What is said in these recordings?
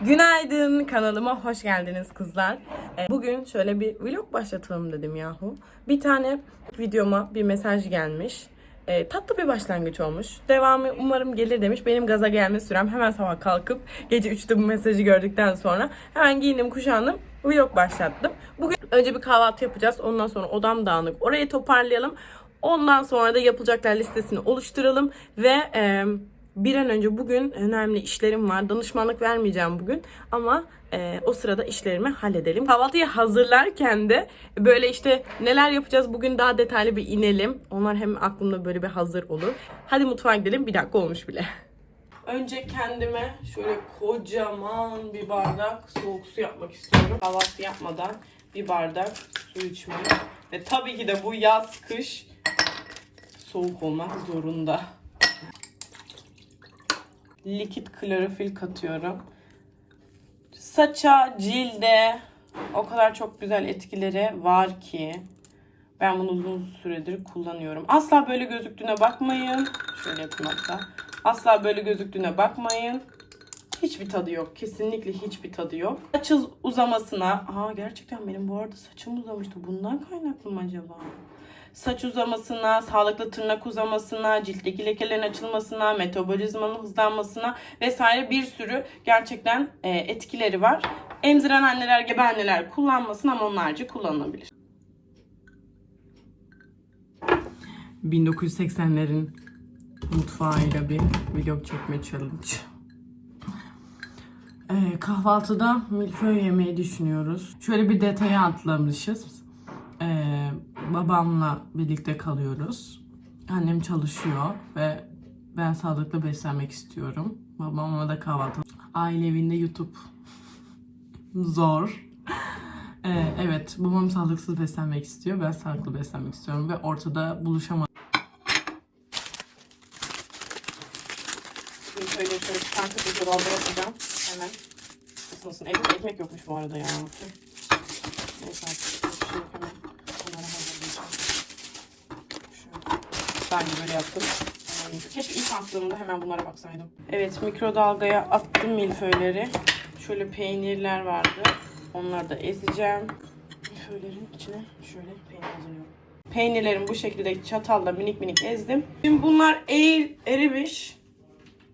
Günaydın kanalıma hoş geldiniz kızlar. Ee, Bugün şöyle bir vlog başlatalım dedim yahu. Bir tane videoma bir mesaj gelmiş. Ee, tatlı bir başlangıç olmuş. Devamı umarım gelir demiş. Benim gaza gelme sürem hemen sabah kalkıp gece 3'te bu mesajı gördükten sonra hemen giyindim kuşandım. Vlog başlattım. Bugün önce bir kahvaltı yapacağız. Ondan sonra odam dağınık. Orayı toparlayalım. Ondan sonra da yapılacaklar listesini oluşturalım ve e, bir an önce bugün önemli işlerim var. Danışmanlık vermeyeceğim bugün ama e, o sırada işlerimi halledelim. Kahvaltıyı hazırlarken de böyle işte neler yapacağız bugün daha detaylı bir inelim. Onlar hem aklımda böyle bir hazır olur. Hadi mutfağa gidelim. Bir dakika olmuş bile. Önce kendime şöyle kocaman bir bardak soğuk su yapmak istiyorum. Kahvaltı yapmadan bir bardak su içmeyi. Ve tabii ki de bu yaz kış soğuk olmak zorunda. Likit klorofil katıyorum. Saça, cilde o kadar çok güzel etkileri var ki ben bunu uzun süredir kullanıyorum. Asla böyle gözüktüğüne bakmayın. Şöyle yapın hatta. Asla böyle gözüktüğüne bakmayın. Hiçbir tadı yok. Kesinlikle hiçbir tadı yok. Saç uzamasına... Aa gerçekten benim bu arada saçım uzamıştı. Bundan kaynaklı mı acaba? Saç uzamasına, sağlıklı tırnak uzamasına, ciltteki lekelerin açılmasına, metabolizmanın hızlanmasına vesaire bir sürü gerçekten e, etkileri var. Emziren anneler, gebe anneler kullanmasın ama onlarca kullanılabilir. 1980'lerin mutfağıyla bir vlog çekme challenge. Ee, kahvaltıda milföy yemeyi düşünüyoruz. Şöyle bir detaya atlamışız. Babamla birlikte kalıyoruz. Annem çalışıyor ve ben sağlıklı beslenmek istiyorum. Babamla da kahvaltı. Aile evinde YouTube. Zor. Ee, evet, babam sağlıksız beslenmek istiyor. Ben sağlıklı beslenmek istiyorum ve ortada buluşamadık. Şimdi şöyle şöyle çıkartıp bir dolaba yapacağım. Hemen ısınsın. Ekmek, ekmek yokmuş bu arada ya. Neyse artık. Hemen bunları hazırlayacağım. Şöyle. Ben de böyle yaptım. Hemen- Keşke ilk attığımda hemen bunlara baksaydım. Evet mikrodalgaya attım milföyleri. Şöyle peynirler vardı. Onları da ezeceğim. Milföylerin içine şöyle peynir hazırlıyorum. Peynirlerimi bu şekilde çatalla minik minik ezdim. Şimdi bunlar eğil, erimiş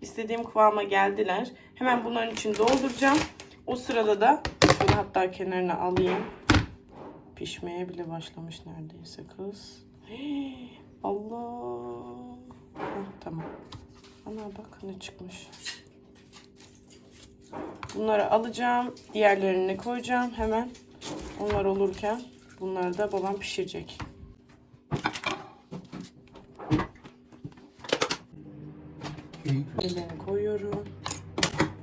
istediğim kıvama geldiler. Hemen bunların için dolduracağım. O sırada da şöyle hatta kenarına alayım. Pişmeye bile başlamış neredeyse kız. Allah. Ana bak ne çıkmış. Bunları alacağım. Diğerlerini koyacağım hemen. Onlar olurken bunları da babam pişirecek. Ellerini koyuyorum.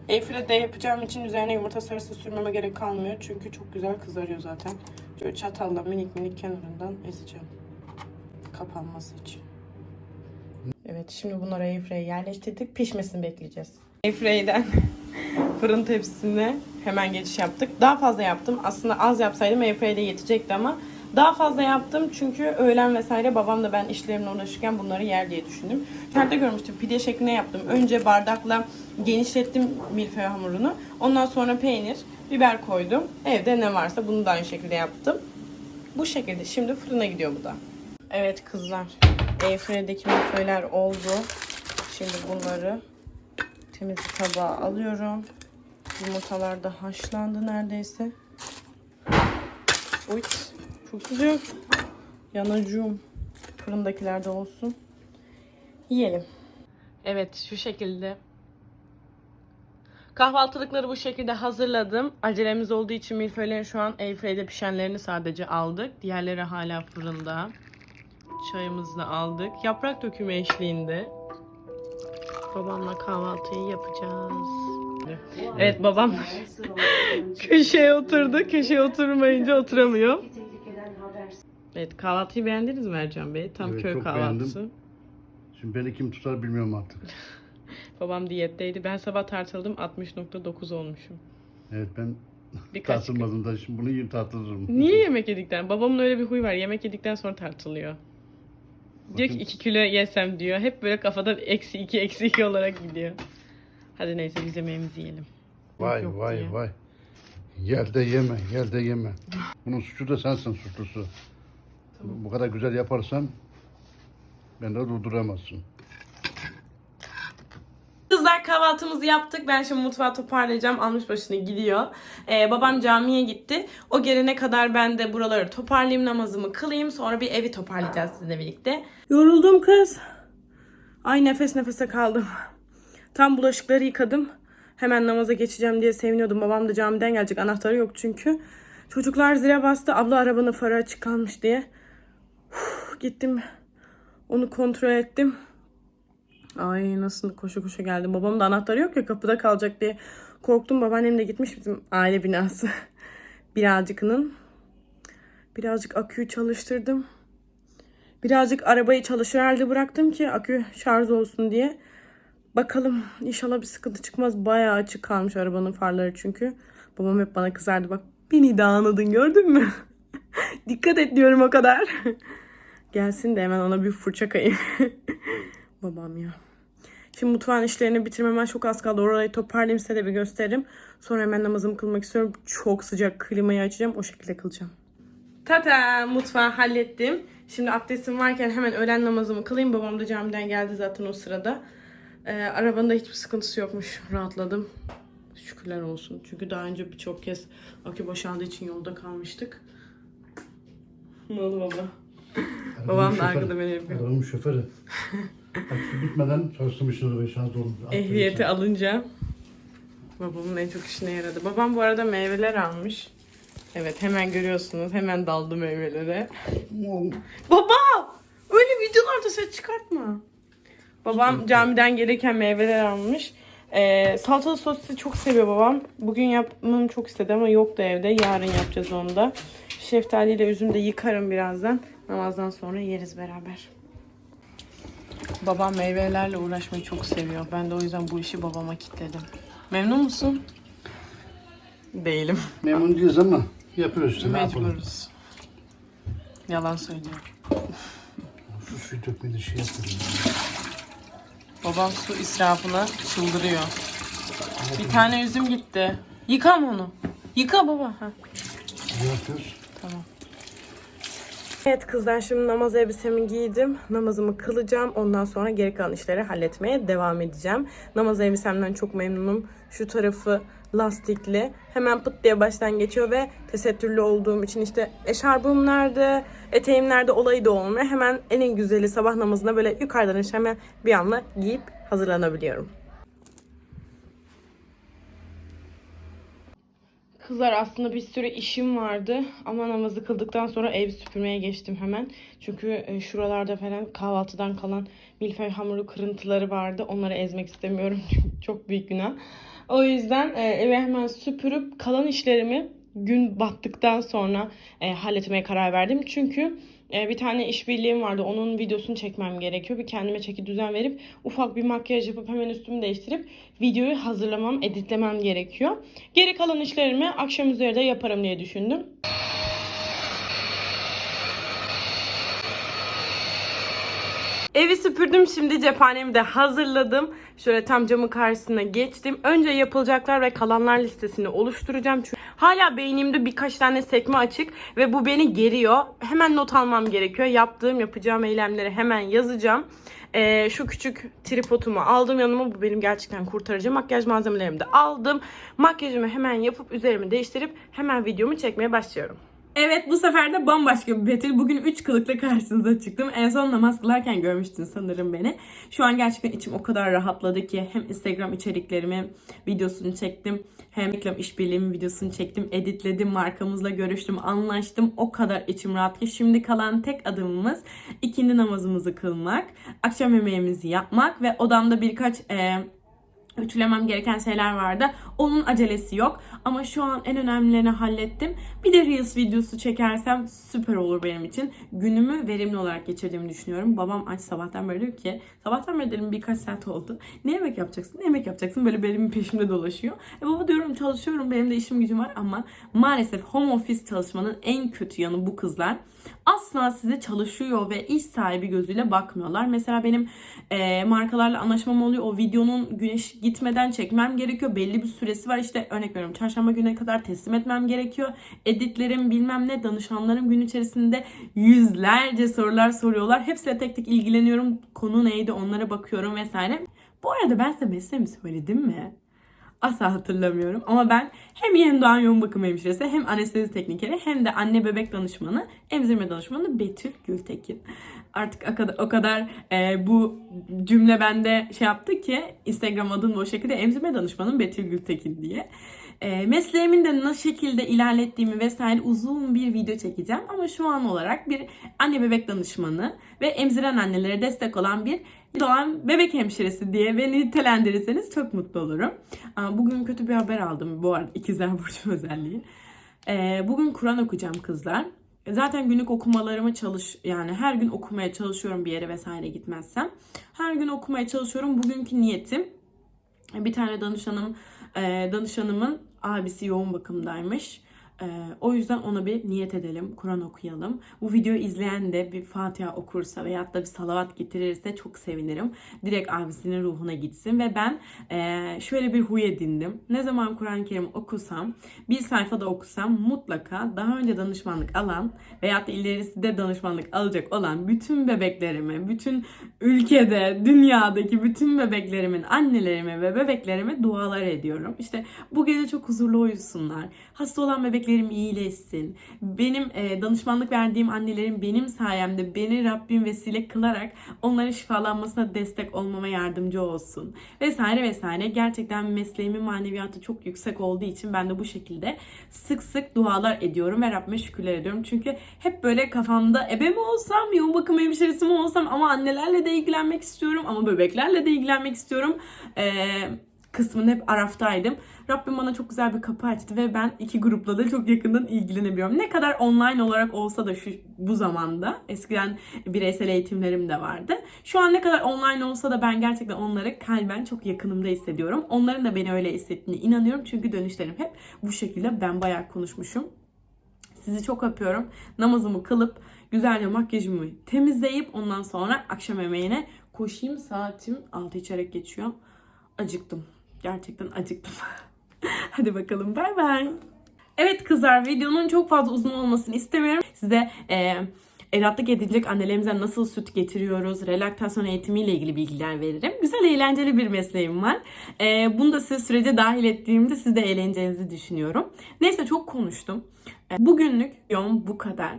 Airfryer'de yapacağım için üzerine yumurta sarısı sürmeme gerek kalmıyor. Çünkü çok güzel kızarıyor zaten. Şöyle çatalla minik minik kenarından ezeceğim. Kapanması için. Evet şimdi bunları airfryer'e yerleştirdik. Pişmesini bekleyeceğiz. Airfryer'den fırın tepsisine hemen geçiş yaptık. Daha fazla yaptım. Aslında az yapsaydım airfryer'de yetecekti ama daha fazla yaptım çünkü öğlen vesaire babam da ben işlerimle uğraşırken bunları yer diye düşündüm. Nerede görmüştüm pide şeklinde yaptım. Önce bardakla genişlettim milföy hamurunu. Ondan sonra peynir, biber koydum. Evde ne varsa bunu da aynı şekilde yaptım. Bu şekilde şimdi fırına gidiyor bu da. Evet kızlar. Airfryer'deki milföyler oldu. Şimdi bunları temiz tabağa alıyorum. Yumurtalar da haşlandı neredeyse. Uy, çok sıcak. Yanacağım. Fırındakiler de olsun. Yiyelim. Evet şu şekilde. Kahvaltılıkları bu şekilde hazırladım. Acelemiz olduğu için milföylerin şu an airfryer'de pişenlerini sadece aldık. Diğerleri hala fırında. Çayımızı da aldık. Yaprak dökümü eşliğinde. Babamla kahvaltıyı yapacağız. Evet babam köşeye oturdu. Köşeye oturmayınca oturamıyor. Evet kahvaltıyı beğendiniz mi Ercan Bey? Tam Evet, köy çok kahvaltısı. beğendim. Şimdi beni kim tutar bilmiyorum artık. Babam diyetteydi. Ben sabah tartıldım 60.9 olmuşum. Evet ben Birkaç tartılmadım da şimdi bunu yiyip tartılırım. Niye yemek yedikten? Babamın öyle bir huy var. Yemek yedikten sonra tartılıyor. Diyor ki Bakın. 2 kilo yesem diyor. Hep böyle kafada eksi 2 eksi 2 olarak gidiyor. Hadi neyse biz yemeğimizi yiyelim. Vay yok vay diye. vay. Gel de yeme, gel de yeme. Bunun suçu da sensin suçlusu. Bu kadar güzel yaparsan beni de durduramazsın. Kızlar kahvaltımızı yaptık. Ben şimdi mutfağı toparlayacağım. Almış başını gidiyor. Ee, babam camiye gitti. O gelene kadar ben de buraları toparlayayım, namazımı kılayım. Sonra bir evi toparlayacağız sizinle birlikte. Yoruldum kız. Ay nefes nefese kaldım. Tam bulaşıkları yıkadım. Hemen namaza geçeceğim diye seviniyordum. Babam da camiden gelecek. Anahtarı yok çünkü. Çocuklar zile bastı. Abla arabanın farı açık kalmış diye. Uf, gittim. Onu kontrol ettim. Ay nasıl koşu koşu geldim. Babamın da anahtarı yok ya kapıda kalacak diye korktum. Babaannem de gitmiş bizim aile binası. Birazcıkının. Birazcık aküyü çalıştırdım. Birazcık arabayı çalışır halde bıraktım ki akü şarj olsun diye. Bakalım inşallah bir sıkıntı çıkmaz. Bayağı açık kalmış arabanın farları çünkü. Babam hep bana kızardı. Bak beni de anladın gördün mü? Dikkat et diyorum o kadar. Gelsin de hemen ona bir fırça kayayım. Babam ya. Şimdi mutfağın işlerini bitirmeme çok az kaldı. Orayı toparlayayım size de bir gösteririm. Sonra hemen namazımı kılmak istiyorum. Çok sıcak klimayı açacağım. O şekilde kılacağım. Tata mutfağı hallettim. Şimdi abdestim varken hemen öğlen namazımı kılayım. Babam da camiden geldi zaten o sırada. Ee, arabanın da hiçbir sıkıntısı yokmuş. Rahatladım. Şükürler olsun. Çünkü daha önce birçok kez akü boşaldığı için yolda kalmıştık. Ne oldu baba? Babam da arkada beni yapıyor. Arabanın şoförü. Akü bitmeden çalıştırmış arabayı şans olmuş. Ehliyeti alınca babamın en çok işine yaradı. Babam bu arada meyveler almış. Evet hemen görüyorsunuz. Hemen daldı meyvelere. Baba! Öyle videolarda ses çıkartma. Babam camiden gelirken meyveler almış. Ee, salçalı sosisi çok seviyor babam. Bugün yapmamı çok istedi ama yoktu evde. Yarın yapacağız onu da. Şeftaliyle üzüm de yıkarım birazdan. Namazdan sonra yeriz beraber. Babam meyvelerle uğraşmayı çok seviyor. Ben de o yüzden bu işi babama kilitledim. Memnun musun? Değilim. Memnun değiliz ama yapıyoruz işte. ne yapalım? Mecburuz. Yalan söylüyorum. Şu suyu dökmedi şey yapıyorum. Babam su israfına çıldırıyor. Bir tane üzüm gitti. Yıkam onu. Yıka baba. Ha. Ne yapıyoruz? Tamam. Evet kızlar şimdi namaz elbisemi giydim. Namazımı kılacağım. Ondan sonra geri kalan işleri halletmeye devam edeceğim. Namaz elbisemden çok memnunum. Şu tarafı lastikli. Hemen pıt diye baştan geçiyor ve tesettürlü olduğum için işte eşarbım nerede, eteğim nerede olayı da olmuyor. Hemen en güzeli sabah namazına böyle yukarıdan aşağı hemen bir anda giyip hazırlanabiliyorum. Kızlar aslında bir sürü işim vardı ama namazı kıldıktan sonra ev süpürmeye geçtim hemen. Çünkü e, şuralarda falan kahvaltıdan kalan milföy hamuru kırıntıları vardı. Onları ezmek istemiyorum çünkü çok büyük günah. O yüzden e, eve hemen süpürüp kalan işlerimi gün battıktan sonra e, halletmeye karar verdim. Çünkü e, bir tane işbirliğim vardı. Onun videosunu çekmem gerekiyor. Bir kendime çeki düzen verip ufak bir makyaj yapıp hemen üstümü değiştirip videoyu hazırlamam, editlemem gerekiyor. Geri kalan işlerimi akşam üzeri de yaparım diye düşündüm. Evi süpürdüm şimdi cephanemi de hazırladım. Şöyle tam camın karşısına geçtim. Önce yapılacaklar ve kalanlar listesini oluşturacağım. Çünkü hala beynimde birkaç tane sekme açık ve bu beni geriyor. Hemen not almam gerekiyor. Yaptığım, yapacağım eylemleri hemen yazacağım. Ee, şu küçük tripodumu aldım yanıma. Bu benim gerçekten kurtarıcı. Makyaj malzemelerimi de aldım. Makyajımı hemen yapıp üzerimi değiştirip hemen videomu çekmeye başlıyorum. Evet bu sefer de bambaşka bir Betül. Bugün 3 kılıkla karşınıza çıktım. En son namaz kılarken görmüştün sanırım beni. Şu an gerçekten içim o kadar rahatladı ki hem Instagram içeriklerimi videosunu çektim. Hem reklam işbirliğimin videosunu çektim. Editledim, markamızla görüştüm, anlaştım. O kadar içim rahat ki şimdi kalan tek adımımız ikindi namazımızı kılmak. Akşam yemeğimizi yapmak ve odamda birkaç... eee ütülemem gereken şeyler vardı. Onun acelesi yok. Ama şu an en önemlilerini hallettim. Bir de Reels videosu çekersem süper olur benim için. Günümü verimli olarak geçirdiğimi düşünüyorum. Babam aç sabahtan beri diyor ki sabahtan beri dedim birkaç saat oldu. Ne yemek yapacaksın? Ne yemek yapacaksın? Böyle benim peşimde dolaşıyor. E baba diyorum çalışıyorum. Benim de işim gücüm var ama maalesef home office çalışmanın en kötü yanı bu kızlar. Asla size çalışıyor ve iş sahibi gözüyle bakmıyorlar. Mesela benim e, markalarla anlaşmam oluyor. O videonun güneş gitmeden çekmem gerekiyor. Belli bir süresi var işte örnek veriyorum çarşamba gününe kadar teslim etmem gerekiyor. Editlerim bilmem ne danışanlarım gün içerisinde yüzlerce sorular soruyorlar. Hepsiyle tek tek ilgileniyorum. Konu neydi onlara bakıyorum vesaire. Bu arada ben size mesleğimi söyledim mi? Asla hatırlamıyorum ama ben hem yeni doğan yoğun bakım hemşiresi hem anestezi teknikeri hem de anne bebek danışmanı, emzirme danışmanı Betül Gültekin. Artık o kadar, o kadar e, bu cümle bende şey yaptı ki Instagram adım da o şekilde emzirme danışmanım Betül Gültekin diye. E, mesleğimin de nasıl şekilde ilerlettiğimi vesaire uzun bir video çekeceğim ama şu an olarak bir anne bebek danışmanı ve emziren annelere destek olan bir doğan bebek hemşiresi diye beni nitelendirirseniz çok mutlu olurum. Bugün kötü bir haber aldım bu arada ikizler burcu özelliği. Ee, bugün Kur'an okuyacağım kızlar. Zaten günlük okumalarımı çalış yani her gün okumaya çalışıyorum bir yere vesaire gitmezsem. Her gün okumaya çalışıyorum. Bugünkü niyetim bir tane danışanım e, danışanımın abisi yoğun bakımdaymış. E, o yüzden ona bir niyet edelim, Kur'an okuyalım. Bu videoyu izleyen de bir Fatiha okursa veyahut da bir salavat getirirse çok sevinirim. Direkt abisinin ruhuna gitsin ve ben e, şöyle bir huy edindim. Ne zaman Kur'an-ı Kerim okusam, bir sayfada okusam mutlaka daha önce danışmanlık alan veyahut da ilerisi de danışmanlık alacak olan bütün bebeklerime, bütün ülkede, dünyadaki bütün bebeklerimin, annelerime ve bebeklerime dualar ediyorum. İşte bu gece çok huzurlu uyusunlar. Hasta olan bebeklerim iyileşsin. Benim e, danışmanlık verdiğim annelerim benim sayemde beni Rabbim vesile kılarak onların şifalanmasına destek olmama yardımcı olsun. Vesaire vesaire. Gerçekten mesleğimin maneviyatı çok yüksek olduğu için ben de bu şekilde sık sık dualar ediyorum ve Rabbime şükürler ediyorum. Çünkü hep böyle kafamda ebe mi olsam, yoğun bakım hemşiresi mi olsam ama annelerle de ilgilenmek istiyorum ama bebeklerle de ilgilenmek istiyorum. Eee kısmını hep araftaydım. Rabbim bana çok güzel bir kapı açtı ve ben iki grupla da çok yakından ilgilenebiliyorum. Ne kadar online olarak olsa da şu bu zamanda eskiden bireysel eğitimlerim de vardı. Şu an ne kadar online olsa da ben gerçekten onları kalben çok yakınımda hissediyorum. Onların da beni öyle hissettiğine inanıyorum. Çünkü dönüşlerim hep bu şekilde ben bayağı konuşmuşum. Sizi çok öpüyorum. Namazımı kılıp güzelce makyajımı temizleyip ondan sonra akşam yemeğine koşayım. Saatim 6 içerek geçiyor. Acıktım. Gerçekten acıktım. Hadi bakalım bay bay. Evet kızlar videonun çok fazla uzun olmasını istemiyorum. Size e, evlatlık edilecek annelerimize nasıl süt getiriyoruz, relaktasyon eğitimiyle ilgili bilgiler veririm. Güzel eğlenceli bir mesleğim var. E, bunu da size sürece dahil ettiğimde siz de eğleneceğinizi düşünüyorum. Neyse çok konuştum. E, bugünlük videom bu kadar.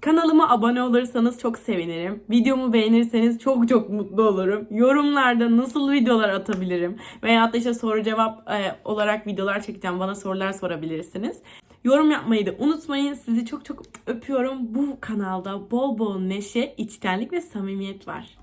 Kanalıma abone olursanız çok sevinirim. Videomu beğenirseniz çok çok mutlu olurum. Yorumlarda nasıl videolar atabilirim veya da işte soru cevap e, olarak videolar çekeceğim. Bana sorular sorabilirsiniz. Yorum yapmayı da unutmayın. Sizi çok çok öpüyorum. Bu kanalda bol bol neşe, içtenlik ve samimiyet var.